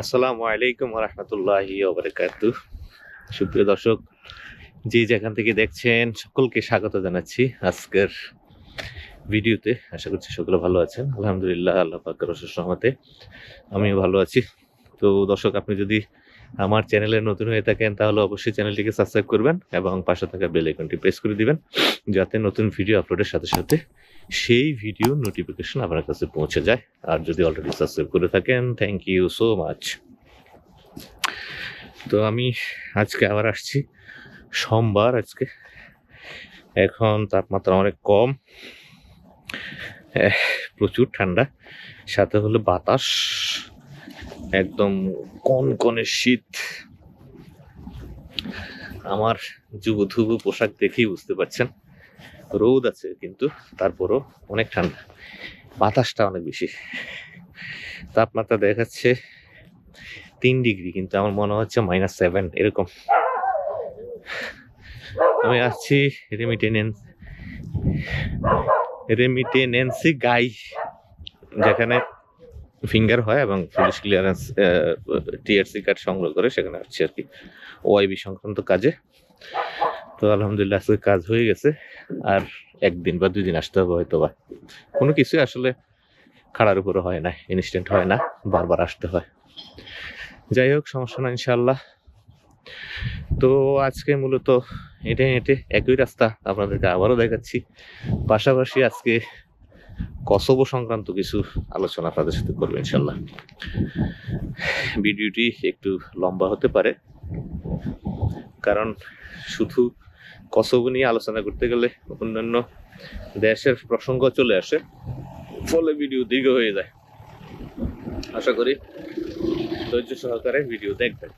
আসসালামু আলাইকুম রহমতুল্লাহি ওবরাকাতু। সুপ্রিয় দর্শক, যে যেখান থেকে দেখছেন, সকলকে স্বাগত জানাচ্ছি আজকের ভিডিওতে। আশা করছি সকলে ভালো আছেন। আলহামদুলিল্লাহ, আল্লাহ পাকের রহমতে আমিও ভালো আছি। তো দর্শক, আপনি যদি আমার চ্যানেলে নতুন হয়ে থাকেন, তাহলে অবশ্যই চ্যানেলটিকে সাবস্ক্রাইব করবেন এবং পাশে থাকা বেল আইকনটি প্রেস করে দিবেন, যাতে নতুন ভিডিও আপলোডের সাথে সাথে সেই ভিডিও নোটিফিকেশন আপনার কাছে পৌঁছে যায়। আর যদি অলরেডি সাবস্ক্রাইব করে থাকেন থ্যাংক ইউ সো মাচ তো আমি আজকে আবার আসছি। সোমবার আজকে। এখন তাপমাত্রা অনেক কম। প্রচুর ঠান্ডা। সাথে হলো বাতাস। একদম কনকনে শীত। আমার যুবধুবু পোশাক দেখেই বুঝতে পারছেন। রোদ আছে, কিন্তু তারপরও অনেক ঠান্ডা। বাতাসটা অনেক বেশি। তাপমাত্রা দেখাচ্ছে তিন ডিগ্রি, কিন্তু আমার মনে হচ্ছে মাইনাস সেভেন, এরকম। আমি আসছি রেমিটেনেন্স, রেমিটেনেন্সি গাই, যেখানে ফিঙ্গার হয় এবং পুলিশ ক্লিয়ারেন্স টিআরসি কার্ড সংগ্রহ করে সেখানে আসছি আর কি। ওআইবি সংক্রান্ত কাজে। তো আলহামদুলিল্লাহ আজকে কাজ হয়ে গেছে। আর একদিন বা দুই দিন আসতে হবে হয়তো বা কোনো কিছুই আসলে খাড়ার উপরে হয় না ইনস্ট্যান্ট হয় না, বারবার আসতে হয়। যাই হোক, সমস্যা না ইনশাল্লাহ তো আজকে মূলত হেঁটে হেঁটে একই রাস্তা আপনাদেরকে আবারও দেখাচ্ছি। পাশাপাশি আজকে কসবো সংক্রান্ত কিছু আলোচনা আপনাদের সাথে করব ইনশাল্লাহ ভিডিওটি একটু লম্বা হতে পারে। কারণ শুধু কসবো নিয়ে আলোচনা করতে গেলে অন্যান্য দেশের প্রসঙ্গ চলে আসে। ফলে ভিডিও দীর্ঘ হয়ে যায়। আশা করি ধৈর্য সহকারে ভিডিও দেখবেন।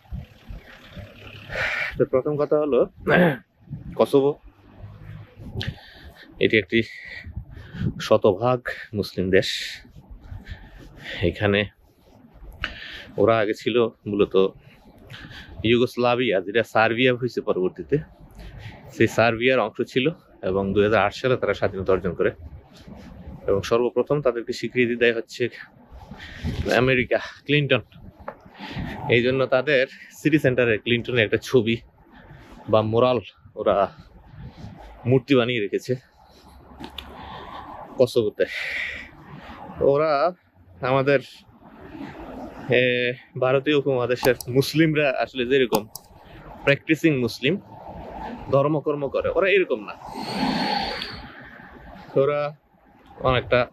তো প্রথম কথা হলো কসবো এটি একটি শতভাগ মুসলিম দেশ। এখানে ওরা আগে ছিল মূলত ইউগোস্লাভিয়া, যেটা সার্বিয়া হয়েছে পরবর্তীতে। সেই সার্বিয়ার অংশ ছিল এবং দুই হাজার আট সালে তারা স্বাধীনতা অর্জন করে। এবং সর্বপ্রথম তাদেরকে স্বীকৃতি দেয় হচ্ছে আমেরিকা, ক্লিন্টন। এই জন্য তাদের সিটি সেন্টারে ক্লিন্টনের একটা ছবি বা মোরাল ওরা মূর্তি বানিয়ে রেখেছে কসোভোতে। ওরা আমাদের ভারতীয় উপমহাদেশের মুসলিমরা আসলে যেরকম প্র্যাকটিসিং মুসলিম ধর্মকর্ম করে, ওরা এরকম না। ওরা অনেকটা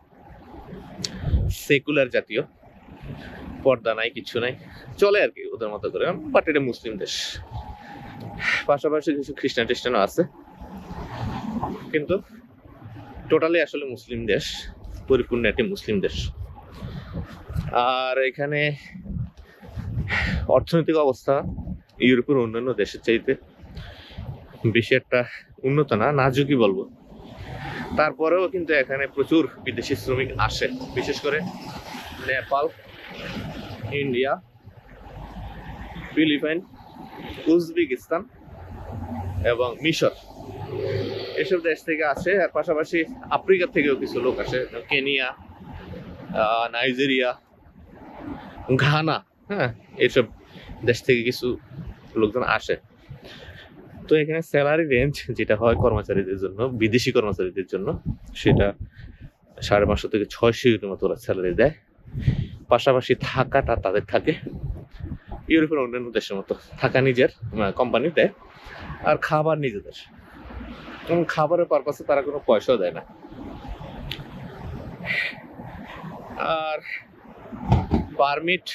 সেকুলার জাতীয়। পর্দা নাই, কিছু নাই। চলে আর কি ওদের মতো করে। বাট এটা মুসলিম দেশ। পাশাপাশি কিছু খ্রিস্টান টিস্টানও আছে। কিন্তু টোটালি আসলে মুসলিম দেশ। পরিপূর্ণ একটি মুসলিম দেশ। আর এখানে অর্থনৈতিক অবস্থা ইউরোপের অন্যান্য দেশের চাইতে বেশি একটা উন্নত না, নাজুকই বলব। তারপরেও কিন্তু এখানে প্রচুর বিদেশি শ্রমিক আসে, বিশেষ করে নেপাল, ইন্ডিয়া, ফিলিপাইন, উজবেকিস্তান এবং মিশর। এসব দেশ থেকে আসে, আর পাশাপাশি আফ্রিকা থেকেও কিছু লোক আসে, কেনিয়া নাইজেরিয়া, ঘানা হ্যাঁ এসব দেশ থেকে কিছু লোকজন আসে। তো এখানে স্যালারি রেঞ্জ যেটা হয় কর্মচারীদের জন্য, বিদেশি কর্মচারীদের জন্য, সেটা সাড়ে পাঁচশো থেকে ছয়শো ইউরোর মতো ওরা স্যালারি দেয়। পাশাপাশি থাকাটা তাদের থাকে। ইউরোপের অন্যান্য দেশের মতো থাকা নিজের কোম্পানি দেয়। আর খাবার নিজেদের। এবং খাবারের পারপাসে তারা কোনো পয়সাও দেয় না। আর পারমিট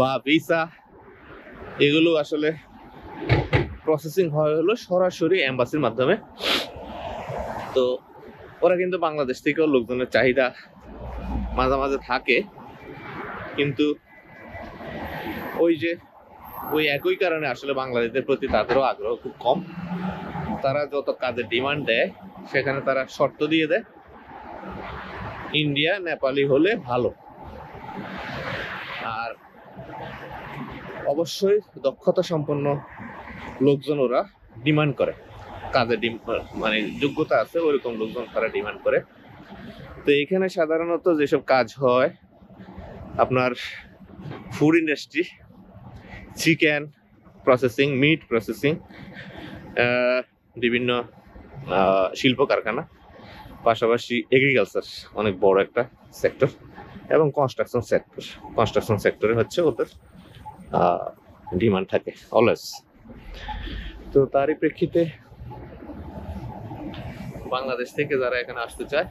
বা ভিসা এগুলো আসলে প্রসেসিং হয় হলো সরাসরি এম্বাসির মাধ্যমে। তো ওরা কিন্তু বাংলাদেশ থেকেও লোকজনের চাহিদা মাঝে মাঝে থাকে। কিন্তু ওই যে, ওই একই কারণে আসলে বাংলাদেশের প্রতি তাদেরও আগ্রহ খুব কম। তারা যত কাজের ডিমান্ড দেয়, সেখানে তারা শর্ত দিয়ে দেয়। ইন্ডিয়া নেপালি হলে ভালো। আর অবশ্যই দক্ষতা সম্পন্ন লোকজন ওরা ডিমান্ড করে। ডিম মানে যোগ্যতা আছে, ওরকম লোকজন তারা ডিমান্ড করে। তো এখানে সাধারণত যেসব কাজ হয়, আপনার food industry chicken processing meat processing বিভিন্ন শিল্প কারখানা, পাশাপাশি এগ্রিকালচার অনেক বড় একটা সেক্টর এবং কনস্ট্রাকশন সেক্টর কনস্ট্রাকশন সেক্টরে হচ্ছে ওদের ডিমান্ড থাকে অলওয়েজ তো তারই প্রেক্ষিতে বাংলাদেশ থেকে যারা এখানে আসতে চায়,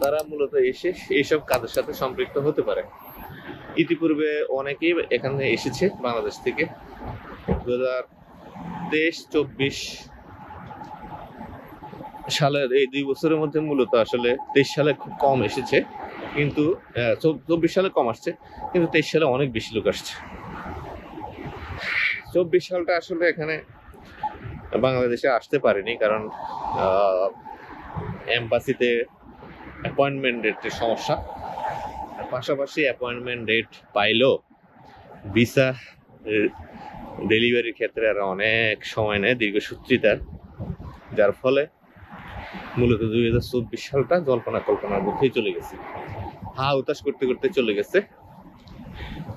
তারা মূলত এসে এইসব কাজের সাথে সম্পৃক্ত হতে পারে। ইতিপূর্বে অনেকেই এখানে এসেছে বাংলাদেশ থেকে। দু হাজার তেইশ চব্বিশ সালের এই দুই বছরের মধ্যে মূলত আসলে তেইশ সালে খুব কম এসেছে। কিন্তু চব্বিশ সালে কম আসছে, কিন্তু তেইশ সালে অনেক বেশি লোক আসছে। চব্বিশ সালটা আসলে এখানে বাংলাদেশে আসতে পারেনি, কারণ এম্বাসিতে অ্যাপয়েন্টমেন্ট ডেটের সমস্যা। পাশাপাশি অ্যাপয়েন্টমেন্ট ডেট পাইলেও ভিসা ডেলিভারির ক্ষেত্রে আর অনেক সময় নেয় দীর্ঘসূত্রিতার যার ফলে মূলত দুই হাজার চব্বিশ সালটা জল্পনা কল্পনার মধ্যেই চলে গেছে। হা উতাস করতে করতে চলে গেছে।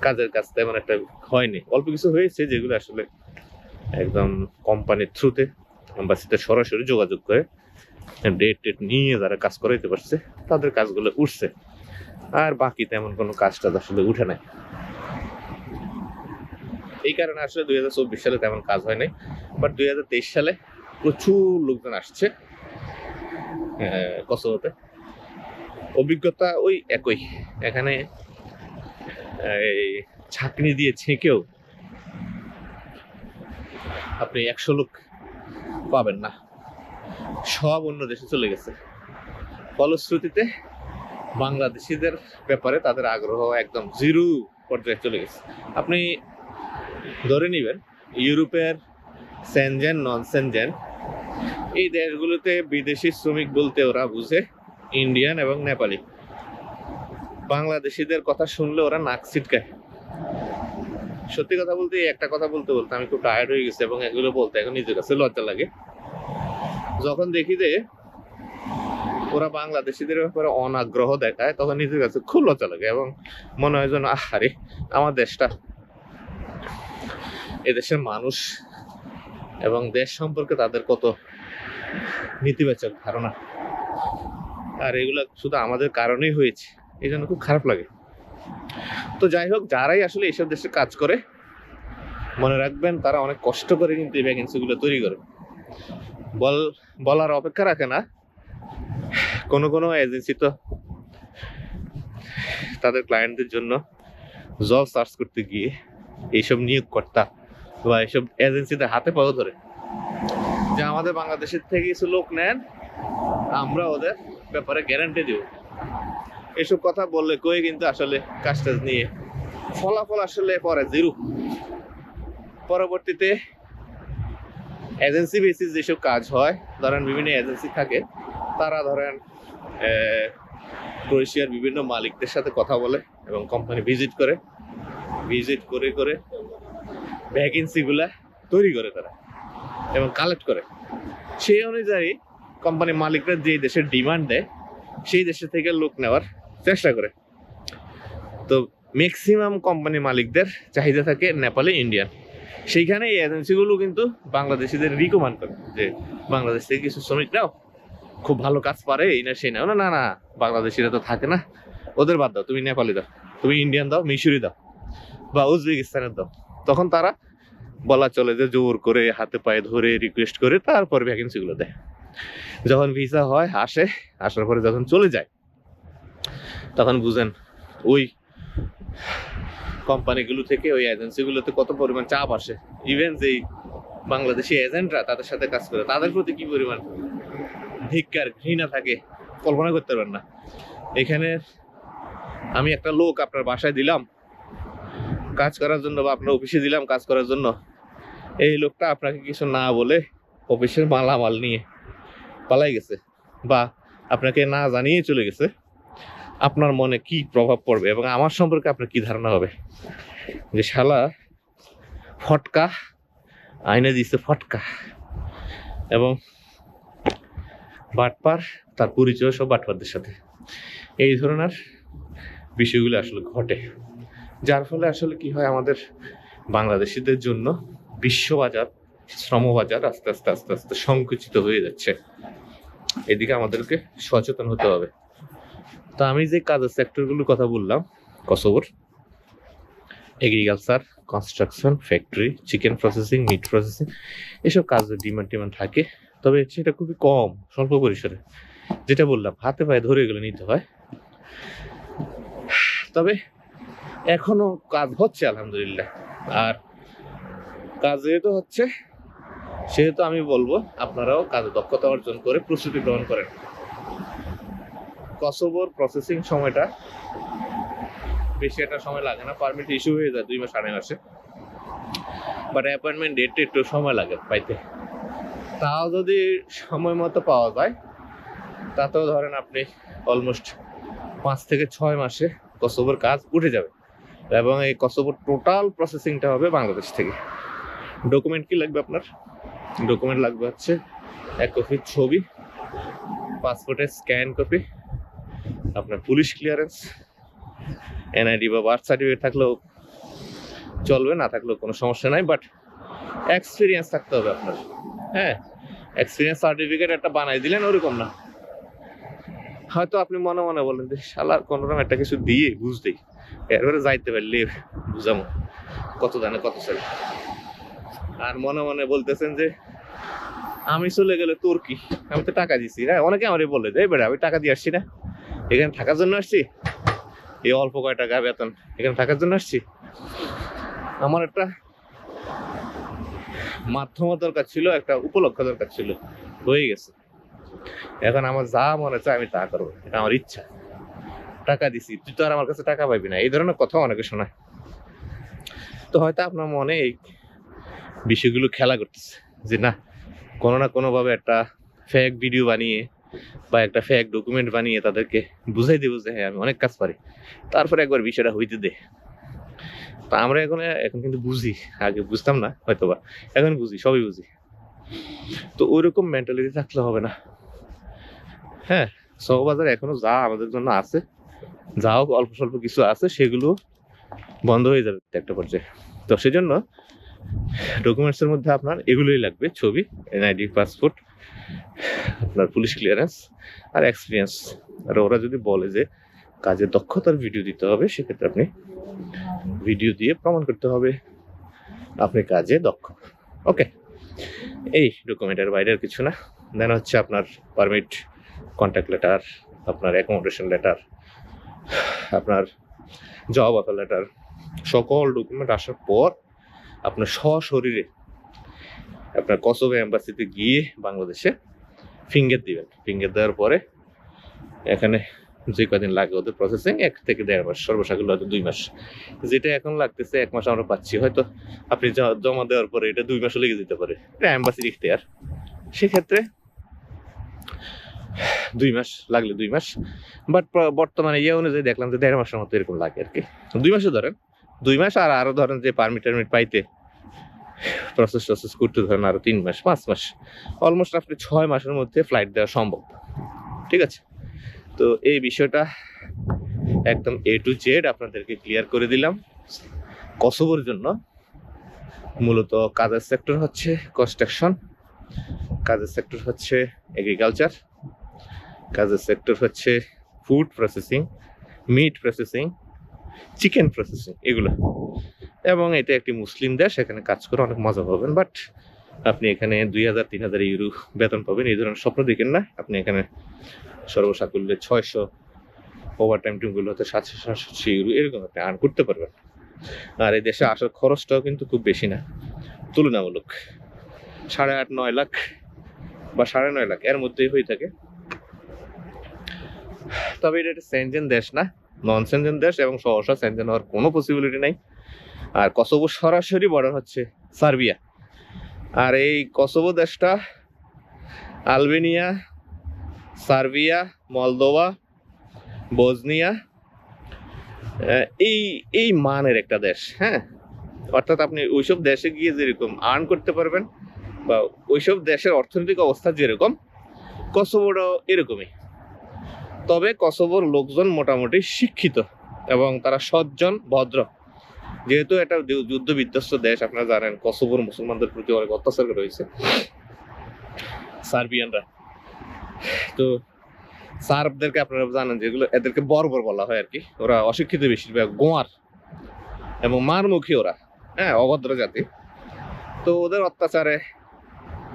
কাজের কাজ তেমন একটা হয়নি। অল্প কিছু হয়েছে যেগুলো আসলে একদম কোম্পানির থ্রুতে এম্বাসিতে সরাসরি যোগাযোগ করে ডেট টেট নিয়ে যারা কাজ করাইতে পারছে তাদের কাজগুলো উঠছে। আর বাকি তেমন কোনো কাজ টাজ আসলে উঠে নাই। এই কারণে আসলে দুই হাজার চব্বিশ সালে তেমন কাজ হয় নাই বাট দুই হাজার তেইশ সালে প্রচুর লোকজন আসছে আহ, কসোভোতে অভিজ্ঞতা ওই একই। এখানে এই ছাকনি দিয়ে ছেঁকেও আপনি একশো লোক পাবেন না। সব অন্য দেশে চলে গেছে। ফলশ্রুতিতে বাংলাদেশিদের ব্যাপারে তাদের আগ্রহ একদম জিরো পর্যায়ে চলে গেছে। আপনি ধরে নেবেন, ইউরোপের সেনজেন নন সেনজেন এই দেশগুলোতে বিদেশি শ্রমিক বলতে ওরা বুঝে, ইন্ডিয়ান এবং নেপালি। বাংলাদেশিদের কথা শুনলে ওরা নাক ছিটকায়। সত্যি কথা বলতে একটা কথা বলতে বলতে আমি খুব টায়ার্ড হয়ে গেছি এবং এগুলো বলতে এখন নিজের কাছে লজ্জা লাগে। যখন দেখি যে ওরা বাংলাদেশিদের ব্যাপারে অনাগ্রহ দেখায়, তখন নিজের কাছে খুব লজ্জা লাগে এবং মনে হয় যেন, আহারে, আমার দেশটা, এদেশের মানুষ এবং দেশ সম্পর্কে তাদের কত নেতিবাচক ধারণা। আর এগুলো শুধু আমাদের কারণেই হয়েছে। এই জন্য খুব খারাপ লাগে। তো যাই হোক, যারাই আসলে এইসব দেশে কাজ করে, মনে রাখবেন তারা অনেক কষ্ট করে কিন্তু এই ভ্যাকেন্সিগুলো তৈরি করে। বল, বলার অপেক্ষা রাখে না। কোনো কোনো এজেন্সি তো তাদের ক্লায়েন্টদের জন্য জব সার্চ করতে গিয়ে এইসব নিয়োগকর্তা বা এইসব এজেন্সিদের হাতে পাওয়া ধরে। যে আমাদের বাংলাদেশের থেকে কিছু লোক নেন, আমরা ওদের ব্যাপারে গ্যারান্টি দিব। এসব কথা বললে কই কিন্তু আসলে কাজ টাজ নিয়ে। ফলাফল আসলে পরে জিরো। পরবর্তীতে এজেন্সি বেসিস যেসব কাজ হয়, ধরেন বিভিন্ন এজেন্সি থাকে, তারা ধরেন ক্রোয়েশিয়ার বিভিন্ন মালিকদের সাথে কথা বলে এবং কোম্পানি ভিজিট করে। ভিজিট করে করে ভ্যাকেন্সিগুলা তৈরি করে তারা এবং কালেক্ট করে। সেই অনুযায়ী কোম্পানির মালিকরা যে দেশের ডিমান্ড দেয়, সেই দেশে থেকে লোক নেওয়ার চেষ্টা করে। তো ম্যাক্সিমাম কোম্পানি মালিকদের চাহিদা থাকে নেপালে ইন্ডিয়ান সেইখানে এই এজেন্সিগুলো কিন্তু বাংলাদেশিদের রিকমেন্ড করে যে, বাংলাদেশ থেকে কিছু শ্রমিক নাও, খুব ভালো কাজ পারে, এই না, সেই না। না না বাংলাদেশিরা তো থাকে না। ওদের বাদ দাও, তুমি নেপালি দাও, তুমি ইন্ডিয়ান দাও মিশরি দাও বা উজবেকিস্তানের দাও। তখন তারা বলা চলে যে, জোর করে হাতে পায়ে ধরে রিকোয়েস্ট করে তারপর ভ্যাকেন্সিগুলো দেয়। যখন ভিসা হয়, আসে, আসার পরে যখন চলে যায় তখন বুঝেন, ওই কোম্পানিগুলো থেকে, ওই এজেন্সিগুলোতে কত পরিমাণ চাপ আসে। ইভেন যেই বাংলাদেশি এজেন্টরা তাদের সাথে কাজ করে, তাদের প্রতি কি পরিমাণ ধিক্কার, ঘৃণা থাকে, কল্পনা করতে পারেন না। এখানে আমি একটা লোক আপনার বাসায় দিলাম, কাজ করার জন্য বা আপনার অফিসে দিলাম, কাজ করার জন্য। এই লোকটা আপনাকে কিছু না বলে অফিসের মালামাল নিয়ে পালাই গেছে বা আপনাকে না জানিয়ে চলে গেছে। আপনার মনে কি প্রভাব পড়বে এবং আমার সম্পর্কে আপনার কি ধারণা হবে? যে শালা ফটকা আইনে দিছে ফটকা এবং বাটপার, তার পরিচয় সব বাটপারদের সাথে। এই ধরনের বিষয়গুলো আসলে ঘটে। যার ফলে আসলে কি হয়, আমাদের বাংলাদেশিদের জন্য বিশ্ববাজার শ্রমবাজার আস্তে আস্তে আস্তে আস্তে সংকুচিত হয়ে যাচ্ছে। এদিকে আমাদেরকে সচেতন হতে হবে। তো আমি যে কাজের সেক্টরগুলোর কথা বললাম, কসবর agriculture construction factory chicken processing meat processing এসব কাজের ডিমান্ড টিমান্ড থাকে। তবে সেটা খুবই কম, স্বল্প পরিসরে। যেটা বললাম, হাতে পায়ে ধরে গেলে নিতে হয়। তবে এখনও কাজ হচ্ছে, আলহামদুলিল্লাহ। আর কাজ যেহেতু হচ্ছে, সেহেতু আমি বলব, আপনারাও কাজে দক্ষতা অর্জন করে প্রস্তুতি গ্রহণ করেন। কসোবোর প্রসেসিং সময়টা বেশি একটা সময় লাগে না পারমিট ইস্যু হয়ে যায় দুই মাস, আড়াই মাসে। বাট অ্যাপয়েন্টমেন্ট ডেটটা একটু সময় লাগে পাইতে। তাও যদি সময় মতো পাওয়া যায়, তাতেও ধরেন আপনি অলমোস্ট পাঁচ থেকে ছয় মাসে কসোবোর কাজ উঠে যাবে। এবং এই কসোবোর টোটাল প্রসেসিংটা হবে বাংলাদেশ থেকে। ডকুমেন্ট কি লাগবে আপনার? ডকুমেন্ট লাগবে হচ্ছে এক কপি ছবি পাসপোর্টের স্ক্যান কপি আপনার পুলিশ ক্লিয়ারেন্স এনআইডি বা বার্থ সার্টিফিকেট থাকলেও চলবে, না থাকলেও কোনো সমস্যা নাই বাট এক্সপিরিয়েন্স থাকতে হবে আপনার। হ্যাঁ এক্সপিরিয়েন্স সার্টিফিকেট একটা বানাই দিলেন, ওরকম না। হয়তো আপনি মনে মনে বলেন যে, শালার কোনো রকম একটা কিছু দিয়ে বুঝতেই। এরপরে যাইতে পারলে বুঝামো, কত জানে কত সালে। আর মনে মনে বলতেছেন যে, আমি চলে গেলে তোর কি? আমি তো টাকা দিছি। হ্যাঁ অনেকে আমারই বলে যে বেড়া, আমি টাকা দিয়ে আসছি না। এখানে থাকার জন্য আসছি? এই অল্প কয় টাকা বেতন। এখানে থাকার জন্য আসছি? আমার একটা মাধ্যম দরকার ছিল, একটা উপলক্ষ দরকার ছিল। হয়ে গেছে। এখন আমার যা মনে চায় আমি তা করব। এটা আমার ইচ্ছা। টাকা দিছি। তুই তো আর আমার কাছে টাকা পাবি না। এই ধরনের কথা অনেকে শোনায়। তো হয়তো আপনার মনে এই বিষয়গুলো খেলা করতেছে যে না, কোনো না কোনোভাবে একটা ফেক ভিডিও বানিয়ে বা একটা ফেক ডকুমেন্ট বানিয়ে তাদেরকে বুঝাই দেবো যে হ্যাঁ আমি অনেক কাজ পারি। তারপরে একবার বিষয়টা হইতে দে। তা আমরা এখন এখন কিন্তু বুঝি। আগে বুঝতাম না হয়তো বা এখন বুঝি, সবই বুঝি। তো ওইরকম মেন্টালিটি থাকলে হবে না। হ্যাঁ সহবাজার এখনও যা আমাদের জন্য আছে যাও অল্প স্বল্প কিছু আছে, সেগুলো বন্ধ হয়ে যাবে একটা পর্যায়ে। তো সেজন্য ডকুমেন্টসের মধ্যে আপনার এগুলোই লাগবে, ছবি এনআইডি পাসপোর্ট আপনার পুলিশ ক্লিয়ারেন্স আর এক্সপিরিয়েন্স আর ওরা যদি বলে যে কাজের দক্ষতার ভিডিও দিতে হবে, সেক্ষেত্রে আপনি ভিডিও দিয়ে প্রমাণ করতে হবে আপনি কাজে দক্ষ। ওকে এই ডকুমেন্টের বাইরে আর কিছু না। দেন হচ্ছে আপনার পারমিট কন্ট্যাক্ট লেটার আপনার অ্যাকোমোডেশন লেটার আপনার জব অফার লেটার সকল ডকুমেন্ট আসার পর আপনার সশরীরে, আপনার কসোভো এম্বাসিতে গিয়ে বাংলাদেশে ফিঙ্গার দিবেন। ফিঙ্গার দেওয়ার পরে এখানে যে কদিন লাগে ওদের প্রসেসিং এক থেকে দেড় মাস, সর্বসাকুল্য হয়তো দুই মাস। যেটা এখন লাগতেছে, এক মাস আমরা পাচ্ছি। হয়তো আপনি জমা দেওয়ার পরে এটা দুই মাসও লেগে যেতে পারে। এটা অ্যাম্বাসির ইখতিয়ার সেক্ষেত্রে দুই মাস লাগলে দুই মাস। বাট বর্তমানে ইয়ে অনুযায়ী দেখলাম যে দেড় মাসের মতো এরকম লাগে আর কি। দুই মাসও ধরেন। দুই মাস আর আরও ধরেন যে পারমিট টারমিট পাইতে প্রসেস টসেস করতে ধরেন আরও তিন মাস, পাঁচ মাস অলমোস্ট আপনি ছয় মাসের মধ্যে ফ্লাইট দেওয়া সম্ভব। ঠিক আছে? তো এই বিষয়টা একদম এ টু জেড আপনাদেরকে ক্লিয়ার করে দিলাম। কসোবোর জন্য মূলত কাজের সেক্টর হচ্ছে কনস্ট্রাকশন কাজের সেক্টর হচ্ছে এগ্রিকালচার কাজের সেক্টর হচ্ছে food processing meat processing chicken processing এগুলো। এবং এটা একটি মুসলিম দেশ, এখানে কাজ করে অনেক মজা পাবেন। বাট আপনি এখানে দুই হাজার, তিন হাজার ইউরো বেতন পাবেন, এই ধরনের স্বপ্ন দেখেন না। আপনি এখানে সর্বসাকুল্যে ছয়শো ওভার টাইম টিমগুলো হতে সাতশো সাতশো ইউরো, এরকম আপনি আর্ন করতে পারবেন। আর এই দেশে আসার খরচটাও কিন্তু খুব বেশি না। তুলনামূলক সাড়ে আট, নয় লাখ বা সাড়ে নয় লাখ, এর মধ্যেই হয়ে থাকে। তবে এটা একটা সেনজেন দেশ না। নন সেনজেন দেশ এবং সহসা সেনজেন হওয়ার কোনো পসিবিলিটি নাই। আর কসোভো সরাসরি বর্ডার হচ্ছে সার্বিয়া আর এই কসোভো দেশটা আলবেনিয়া, সার্বিয়া, মলদোভা, বজনিয়া এই এই মানের একটা দেশ হ্যাঁ? অর্থাৎ আপনি ওইসব দেশে গিয়ে যেরকম আর্ন করতে পারবেন বা ওইসব দেশের অর্থনৈতিক অবস্থা যেরকম কসোভোটাও এরকমই। তবে কসোভোর লোকজন মোটামুটি শিক্ষিত এবং তারা সজ্জন, ভদ্র। যেহেতু এটা যুদ্ধ বিধ্বস্ত দেশ, আপনারা জানেন, কসোভোর মুসলমানদের প্রতি অনেক অত্যাচার রয়েছে। সার্বিয়ানরা। তো সার্বদেরকে আপনারা জানেন যেগুলো এদেরকে বর্বর বলা হয় আর কি। ওরা অশিক্ষিত বেশিরভাগ গোয়ার এবং মারমুখী ওরা হ্যাঁ অভদ্র জাতি। তো ওদের অত্যাচারে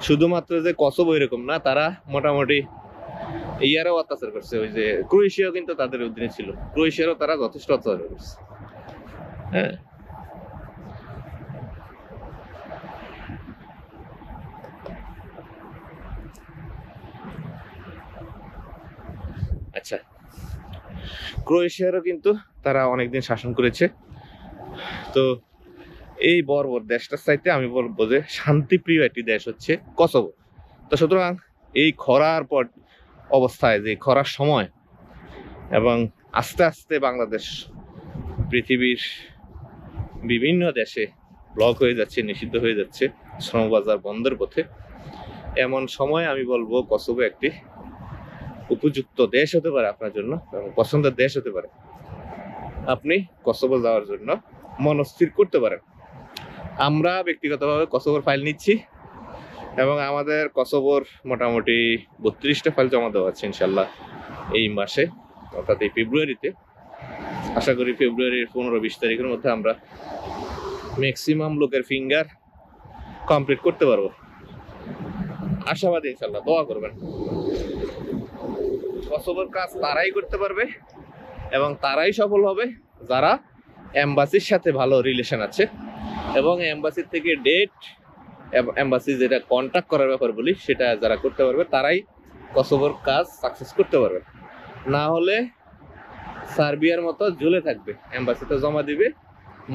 শুধুমাত্র যে কসোভো এরকম না, তারা মোটামুটি ইয়ারও অত্যাচার করছে ওই যে ক্রোয়েশিয়াও কিন্তু তাদের অধীনে ছিল। ক্রোয়েশিয়ারও তারা যথেষ্ট অত্যাচার করছে। হ্যাঁ। আচ্ছা ক্রোয়েশিয়ারও কিন্তু তারা অনেকদিন শাসন করেছে। তো এই বর্বর দেশটার চাইতে আমি বলব যে শান্তিপ্রিয় একটি দেশ হচ্ছে কসোভো। তো সুতরাং এই খরার পর অবস্থায় যে খরার সময় এবং আস্তে আস্তে বাংলাদেশ, পৃথিবীর বিভিন্ন দেশে ব্লক হয়ে যাচ্ছে, নিষিদ্ধ হয়ে যাচ্ছে শ্রমবাজার বন্ধের পথে। এমন সময় আমি বলব, কসোভো একটি উপযুক্ত দেশ হতে পারে আপনার জন্য এবং পছন্দের দেশ হতে পারে। আপনি কসোভো যাওয়ার জন্য মনস্থির করতে পারেন। আমরা ব্যক্তিগতভাবে কসোভোর ফাইল নিচ্ছি। এবং আমাদের কসোভোর মোটামুটি বত্রিশটা ফাইল জমা দেওয়া আছে ইনশাল্লাহ এই মাসে, অর্থাৎ এই ফেব্রুয়ারিতে। আশা করি ফেব্রুয়ারির পনেরো বিশ তারিখের মধ্যে আমরা ম্যাক্সিমাম লোকের ফিঙ্গার কমপ্লিট করতে পারব। আশাবাদী ইনশাল্লাহ দোয়া করবেন। কসোভোর কাজ তারাই করতে পারবে এবং তারাই সফল হবে যারা এম্বাসির সাথে ভালো রিলেশন আছে। এবং এম্বাসির থেকে ডেট এম্বাসি যেটা কন্ট্যাক্ট করার ব্যাপার বলি, সেটা যারা করতে পারবে, তারাই কসোভোর কাজ সাকসেস করতে পারবে। না হলে সার্বিয়ার মতো ঝুলে থাকবে। এম্বাসিতে জমা দিবে,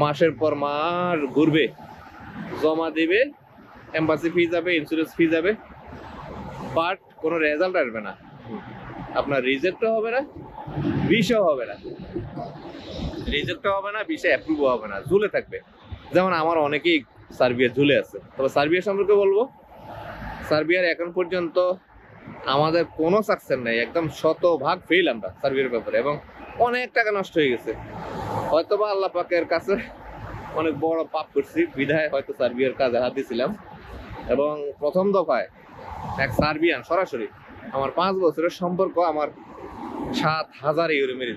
মাসের পর মাস ঘুরবে। জমা দিবে এম্বাসি ফি যাবে ইন্স্যুরেন্স ফি যাবে বাট কোনো রেজাল্ট আসবে না। আপনার রিজেক্টও হবে না বিষও হবে না। রিজেক্টও হবে না বিষে অ্যাপ্রুভও হবে না, ঝুলে থাকবে। যেমন আমার অনেকেই সার্বিয়া ঝুলে আছে। তবে সার্বিয়া সম্পর্কে বলব, সার্বিয়ার এখন পর্যন্ত আমাদের কোনো সাকসেস নেই। একদম শতভাগ ফেল আমরা সার্বিয়ার ব্যাপারে এবং অনেক টাকা নষ্ট হয়ে গেছে। হয়তো বা আল্লাহ পাকের কাছে অনেক বড় পাপ করছি, বিধায় হয়তো সার্বিয়ার কাজে হাত দিয়েছিলাম। এবং প্রথম দফায় এক সার্বিয়ান, সরাসরি আমার পাঁচ বছরের সম্পর্ক আমার সাত হাজার ইউরো মেরে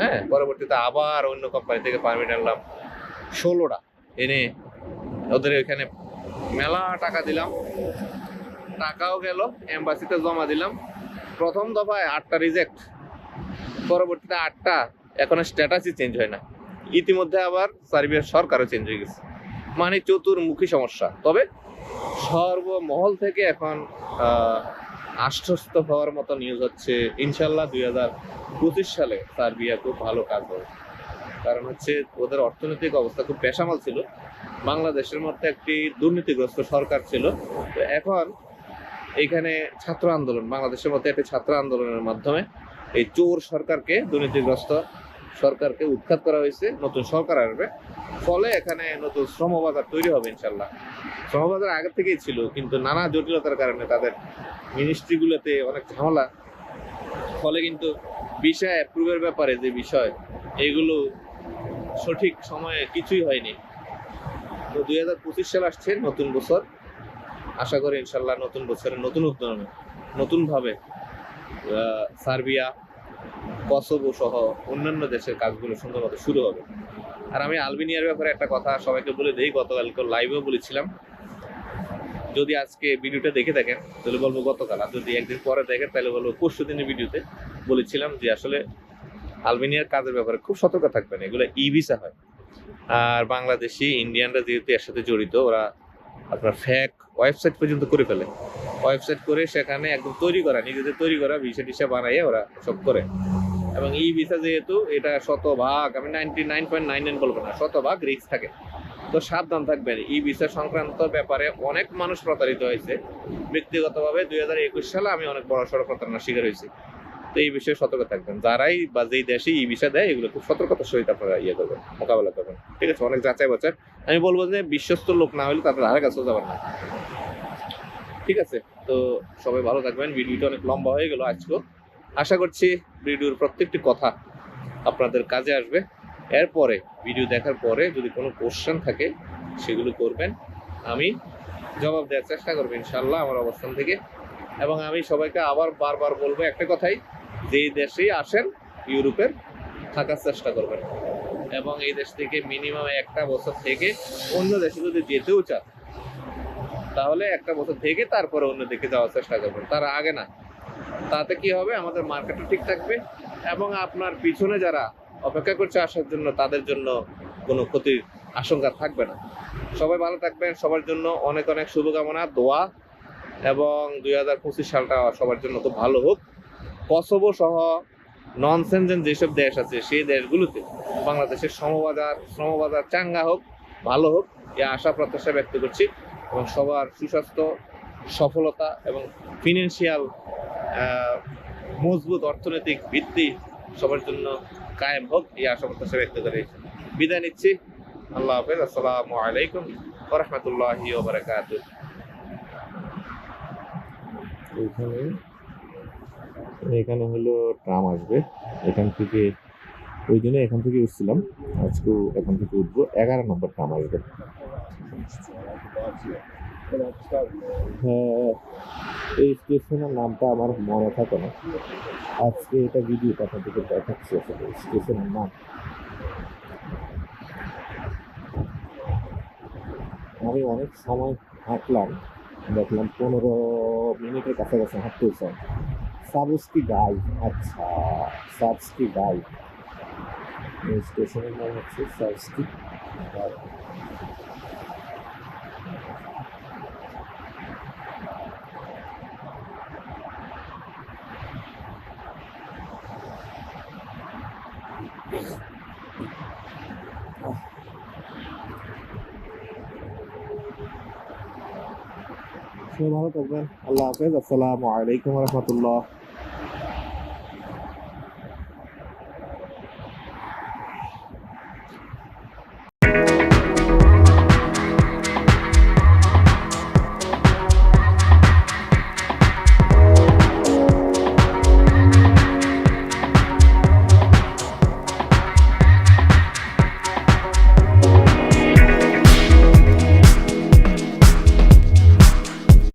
হ্যাঁ পরবর্তীতে আবার অন্য কোম্পানি থেকে পারমিট আনলাম ষোলোটা। এনে ওদের এখানে মেলা টাকা দিলাম, টাকাও গেল এম্বাসিতে জমা দিলাম। প্রথম দফায় আটটা রিজেক্ট পরবর্তীতে আটটা, এখন স্ট্যাটাসই চেঞ্জ হয় না। ইতিমধ্যে আবার সার্বিয়ার সরকারও চেঞ্জ হয়ে গেছে। মানে চতুর্মুখী সমস্যা। তবে সর্বমহল থেকে এখন আশ্বস্ত হওয়ার মতো নিউজ হচ্ছে ইনশাল্লাহ দুই হাজার পঁচিশ সালে সার্বিয়া খুব ভালো কাজ হবে। কারণ হচ্ছে ওদের অর্থনৈতিক অবস্থা খুব পেশামাল ছিল। বাংলাদেশের মধ্যে একটি দুর্নীতিগ্রস্ত সরকার ছিল। তো এখন এখানে ছাত্র আন্দোলন, বাংলাদেশের মধ্যে একটি ছাত্র আন্দোলনের মাধ্যমে এই চোর সরকারকে, দুর্নীতিগ্রস্ত সরকারকে উৎখাত করা হয়েছে, নতুন সরকার আসবে। ফলে এখানে নতুন শ্রমবাজার তৈরি হবে ইনশাল্লাহ শ্রমবাজার আগে থেকেই ছিল, কিন্তু নানা জটিলতার কারণে তাদের মিনিস্ট্রিগুলোতে অনেক ঝামেলা। ফলে কিন্তু বিষয় অ্যাপ্রুভের ব্যাপারে যে বিষয়, এগুলো সঠিক সময়ে কিছুই হয়নি। তো দুই হাজার পঁচিশ সাল আসছে নতুন বছর। আশা করি ইনশাল্লাহ নতুন বছরের নতুন উদ্যমে নতুনভাবে সার্বিয়া, কসোভো সহ অন্যান্য দেশের কাজগুলো সুন্দরভাবে শুরু হবে। আর আমি আলবেনিয়ার ব্যাপারে একটা কথা সবাইকে বলে দিই গতকালকে লাইভেও বলেছিলাম। যদি আজকে ভিডিওটা দেখে থাকেন, তাহলে বলব গতকাল। আর যদি একদিন পরে দেখেন, তাহলে বলব পরশু দিনের ভিডিওতে বলেছিলাম যে আসলে আলবেনিয়ার কাজের ব্যাপারে খুব সতর্ক থাকবেন। এগুলো ই ভিসা হয়। আর বাংলাদেশি ইন্ডিয়ানরা যেহেতু এর সাথে জড়িত, ওরা আপনার ফ্যাক ওয়েবসাইট পর্যন্ত করে ফেলে। ওয়েবসাইট করে সেখানে একদম তৈরি করা, নিজেদের তৈরি করা ভিসা টিসা বানাইয়ে ওরা সব করে। এবং ই ভিসা যেহেতু, এটা শতভাগ, আমি ninety nine point nine nine বলব না, শতভাগ রিস্ক থাকে। তো সাবধান থাকবেন ই ভিসা সংক্রান্ত ব্যাপারে অনেক মানুষ প্রতারিত হয়েছে। ব্যক্তিগতভাবে দুই হাজার একুশ সালে আমি অনেক বড় সড়ো প্রতারণার শিকার হয়েছি। তো এই বিষয়ে সতর্ক থাকবেন। যারাই বা যেই দেশে ই ভিসা দেয়, এগুলো খুব সতর্কতার সহিত আপনারা ইয়ে করবেন, মোকাবেলা করবেন। ঠিক আছে, অনেক যাচাই বাচাই আমি বলব যে বিশ্বস্ত লোক না হলে তাদের ধারে কাছেও যাবেন না। ঠিক আছে, তো সবাই ভালো থাকবেন। ভিডিওটা অনেক লম্বা হয়ে গেল আজকেও। আশা করছি ভিডিওর প্রত্যেকটি কথা আপনাদের কাজে আসবে। এরপরে, ভিডিও দেখার পরে যদি কোনো কোশ্চেন থাকে, সেগুলো করবেন। আমি জবাব দেওয়ার চেষ্টা করব ইনশাল্লাহ আমার অবস্থান থেকে। এবং আমি সবাইকে আবার বারবার বলব একটা কথাই যেই দেশেই আসেন, ইউরোপের, থাকার চেষ্টা করবেন। এবং এই দেশ থেকে মিনিমাম একটা বছর থেকে অন্য দেশে যদি যেতেও চান, তাহলে একটা বছর থেকে তারপরে অন্য দিকে যাওয়ার চেষ্টা করবেন। তার আগে না। তাতে কি হবে? আমাদের মার্কেটও ঠিক থাকবে এবং আপনার পিছনে যারা অপেক্ষা করছে আসার জন্য, তাদের জন্য কোনো ক্ষতির আশঙ্কা থাকবে না। সবাই ভালো থাকবেন। সবার জন্য অনেক অনেক শুভকামনা, দোয়া এবং দুই হাজার পঁচিশ সালটা সবার জন্য খুব ভালো হোক। কসবো সহ নন সেনজেন যেসব দেশ আছে, সেই দেশগুলোতে বাংলাদেশের শ্রমবাজার শ্রমবাজার চাঙ্গা হোক, ভালো হোক, এ আশা প্রত্যাশা ব্যক্ত করছি এবং সবার সুস্বাস্থ্য, সফলতা এবং ফিনান্সিয়াল মজবুত অর্থনৈতিক ভিত্তি সবার জন্য কায়েম হোক এই আশা প্রত্যাশা ব্যক্ত করে বিদায় নিচ্ছি। আল্লাহ হাফেজ। আসসালামু আলাইকুম এখানে এখানে হলো ট্রাম আসবে। এখান থেকে ওই দিনে এখান থেকে উঠছিলাম। আজকেও এখান থেকে উঠবো। এগারো নম্বর ট্রাম আসবে। হ্যাঁ এই স্টেশনের নামটা আমার মনে থাকে না। আজকে এটা ভিডিও আপনাদেরকে দেখাচ্ছি আসলে, স্টেশনের নাম। আমি অনেক সময় হাঁটলাম, দেখলাম পনেরো মিনিটের কাছাকাছি হাঁটতে চাই সাবস্কি গাই আচ্ছা সাবস্কি গাই এই স্টেশনের নাম হচ্ছে সাবস্কি গাই সবাই ভালো থাকবেন আল্লাহ হাফেজ আসসালামু আলাইকুম রহমতুল্লাহ